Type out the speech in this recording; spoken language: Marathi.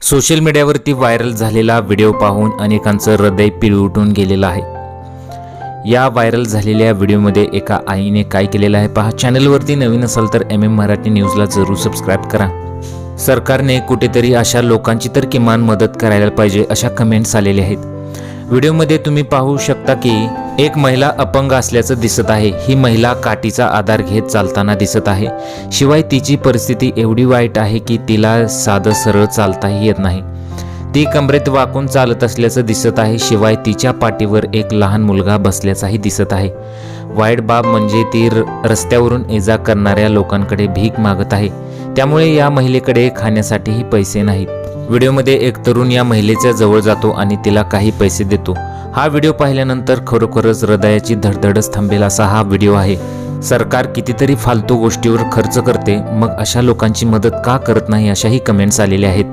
सोशल मीडियावरती व्हायरल झालेला व्हिडिओ पाहून अनेकांचं हृदय पिळवटून गेलेलं आहे. या व्हायरल झालेल्या व्हिडिओमध्ये एका आईने काय केलेलं आहे पहा. चॅनलवरती नवीन असाल तर एम एम मराठी न्यूजला जरूर सबस्क्राईब करा. सरकारने कुठेतरी अशा लोकांची तर किमान मदत करायला पाहिजे अशा कमेंट्स आलेल्या आहेत. व्हिडिओमध्ये तुम्ही पाहू शकता की एक महिला अपंग असल्याचं दिसत आहे. ही महिला काठीचा आधार घेत चालताना दिसत आहे. शिवाय तिची परिस्थिती एवढी वाईट आहे की तिला साधं सरळ चालताही येत नाही. ती कमरेत वाकून चालत असल्याचं दिसत आहे. शिवाय तिच्या पाठीवर एक लहान मुलगा बसल्याचाही दिसत आहे. वाईट बाब म्हणजे ती र- रस्त्यावरून ये करणाऱ्या लोकांकडे भीक मागत आहे. त्यामुळे या महिलेकडे खाण्यासाठीही पैसे नाहीत. व्हिडिओमध्ये एक तरुण या महिलेच्या जवळ जातो आणि तिला काही पैसे देतो. हा व्हिडिओ पाहिल्यानंतर खरोखरच हृदयाची धडधडच थांबेल असा हा व्हिडिओ आहे. सरकार कितीतरी फालतू गोष्टीवर खर्च करते मग अशा लोकांची मदत का करत नाही अशाही कमेंट्स आलेल्या आहेत.